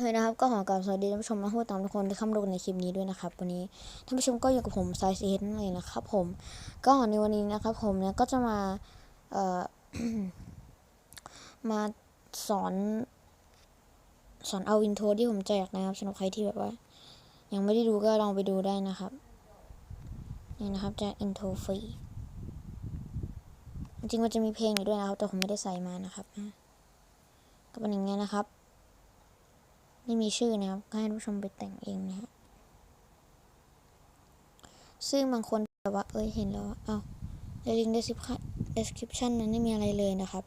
เฮ้ยนะครับก็ขอกราบสวัสดีท่านผู้ชมและผู้ติดตามทุกคนที่เข้ามาดูในคลิปนี้ด้วยนะครับวันนี้ท่านผู้ชมก็อยู่กับผมไซซีเฮดนั่นเองนะครับ ผมก็ในวันนี้นะครับ ผมเนี่ยก็จะมาเอ่อมาสอน สอนเอาอินโทรที่ผมแจกนะครับสำหรับใครที่แบบว่า ยังไม่ได้ดูก็ลองไปดูได้นะครับนี่นะครับแจกอินโทรฟรีจริงๆมันจะมีเพลงอยู่ด้วยนะครับแต่ผมไม่ได้ใส่มานะครับก็เป็นอย่างเงี้ยนะครับ ไม่มีชื่อนะครับก็ให้ท่านผู้ชมไปแต่งเองนะฮะซึ่งบางคนแบบว่า เอ้ยเห็นแล้วว่าเอ้าในลิงก์ description นั้นไม่มีอะไรเลยนะครับ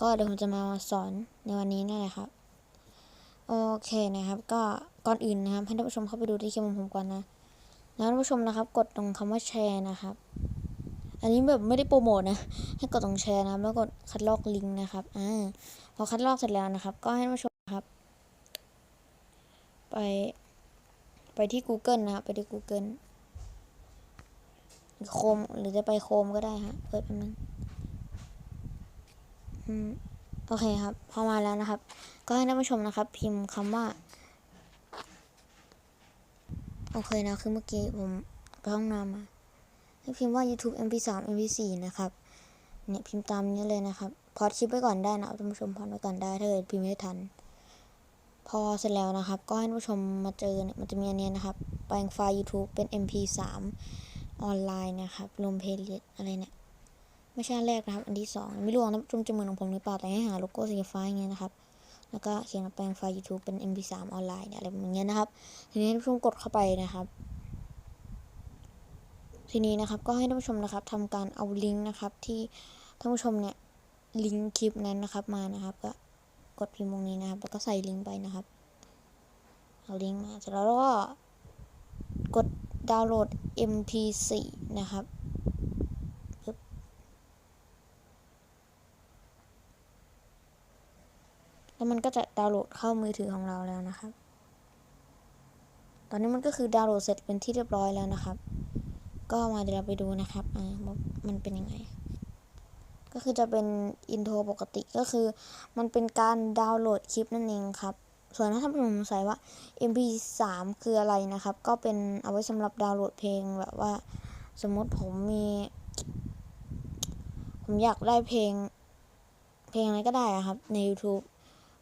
ก็เดี๋ยวผมจะมาสอนในวันนี้นั่นแหละครับ โอเคนะครับ ก็ก่อนอื่นนะครับให้ท่านผู้ชมเข้าไปดูที่คลิปของผมก่อนนะแล้วท่านผู้ชมนะครับ กดตรงคำว่าแชร์นะครับ อันนี้แบบไม่ได้โปรโมทนะ ให้กดตรงแชร์นะครับแล้วกดคัดลอกลิงก์นะครับ อ่า พอคัดลอกเสร็จแล้วนะครับ ก็ให้ท่านผู้ชม ไป ไปที่ Google นะครับ ไปที่ Google โคมหรือจะไปโคมก็ได้ฮะเปิดแป๊บนึงโอเคครับ พอมาแล้วนะครับ ก็ให้ท่านผู้ชมนะครับ พิมพ์คำว่า โอเคนะ คือเมื่อกี้ผมไปห้องน้ำมาให้พิมพ์ว่า YouTube MP3 MP4 นะครับ เนี่ยพิมพ์ตามนี้เลยนะครับ พอชิปไว้ก่อนได้นะท่านผู้ชมพอดไว้ก่อนได้ถ้าเกิดพิมพ์ไม่ทัน พอเสร็จแล้วนะครับ ก็ให้ผู้ชมมาเจอเนี่ยมันจะมีอันนี้นะครับ แปลงไฟล์ YouTube เป็น MP3 ออนไลน์นะครับรวมเพลย์อะไรเนี่ยไม่ใช่แรกนะครับ อันที่สองไม่รู้ว่าท่านผู้ชมจะเหมือนของผมหรือเปล่าแต่ให้หาโลโก้สีฟ้าอย่างเงี้ยนะครับ แล้วก็เขียนแปลงไฟล์ YouTube เป็น MP3 ออนไลน์เนี่ยอะไรแบบเนี้ยนะครับ ทีนี้ท่านผู้ชมกดเข้าไปนะครับ ทีนี้นะครับก็ให้ท่านผู้ชมนะครับทำการเอาลิงก์นะครับที่ท่านผู้ชมเนี่ยลิงก์คลิปนั้นนะครับมานะครับก็ กดพิมพ์ตรงนี้นะครับ แล้วก็ใส่ลิงก์ไปนะครับ เอาลิงก์มาเสร็จแล้วก็กดดาวน์โหลด MP4 นะครับแล้วมันก็จะดาวน์โหลดเข้ามือถือของเราแล้วนะครับ ตอนนี้มันก็คือดาวน์โหลดเสร็จเป็นที่เรียบร้อยแล้วนะครับ ก็มาเดี๋ยวเราไปดูนะครับว่า มันเป็นยังไง ก็คือจะเป็นอินโทรปกติก็คือ มันเป็นการดาวน์โหลดคลิปนั่นเองครับ ส่วนถ้าท่านผู้ชมสงสัยว่า MP3 คืออะไรนะครับ ก็เป็นเอาไว้สำหรับดาวน์โหลดเพลงแบบว่า สมมติผมมี ผมอยากได้เพลง เพลงอะไรก็ได้ครับ ใน YouTube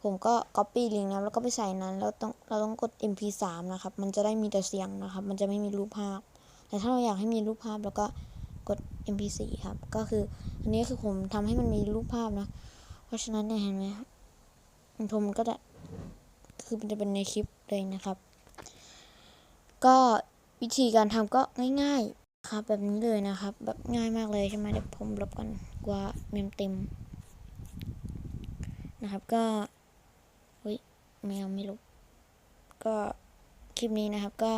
ผมก็ Copy ลิงก์นะแล้วก็ไปใส่นั้น แล้วต้องเราต้องกด MP3 นะครับ มันจะได้มีแต่เสียงนะครับ มันจะไม่มีรูปภาพ แต่ถ้าเราอยากให้มีรูปภาพ แล้วก็ กด MP4 ครับ ก็คือ อันนี้คือผมทำให้มันมีรูปภาพนะ เพราะฉะนั้นเนี่ยเห็นไหมครับผมก็จะคือมันจะเป็นในคลิปเลยนะครับ ก็วิธีการทำก็ง่ายๆครับ แบบนี้เลยนะครับ แบบง่ายมากเลยใช่ไหมเดี๋ยวผมลบก่อนกว่าเมมเต็มนะครับก็เฮ้ยไม่เอาไม่ลบก็คลิปนี้นะครับก็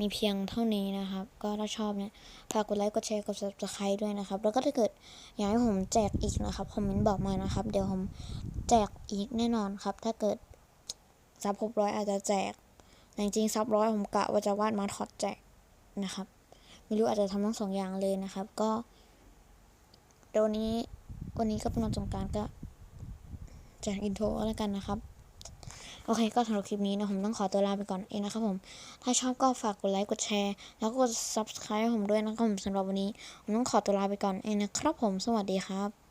มีเพียงเท่านี้นะครับ ก็ถ้าชอบเนี่ยฝากกดไลค์ กดแชร์ กด subscribe ด้วยนะครับ แล้วก็ถ้าเกิดอยากให้ผมแจกอีกนะครับ คอมเมนต์บอกมานะครับ เดี๋ยวผมแจกอีกแน่นอนครับ ถ้าเกิดซับครบร้อยอาจจะแจกแต่จริงซับร้อยผมกะว่าจะวาดมาถอดแจกนะครับ ไม่รู้อาจจะทำทั้งสองอย่างเลยนะครับ ก็เดี๋ยววันนี้วันนี้ก็เป็นวันสงการก็แจกอินโทรแล้วกันนะครับ โอเค ก็สำหรับคลิปนี้นะผมต้องขอตัวลาไปก่อนเองนะครับผม ถ้าชอบก็ฝากกดไลค์ กดแชร์ แล้วก็กด subscribe ผมด้วยนะครับผมสำหรับวันนี้ ผมต้องขอตัวลาไปก่อนเองนะครับผม สวัสดีครับ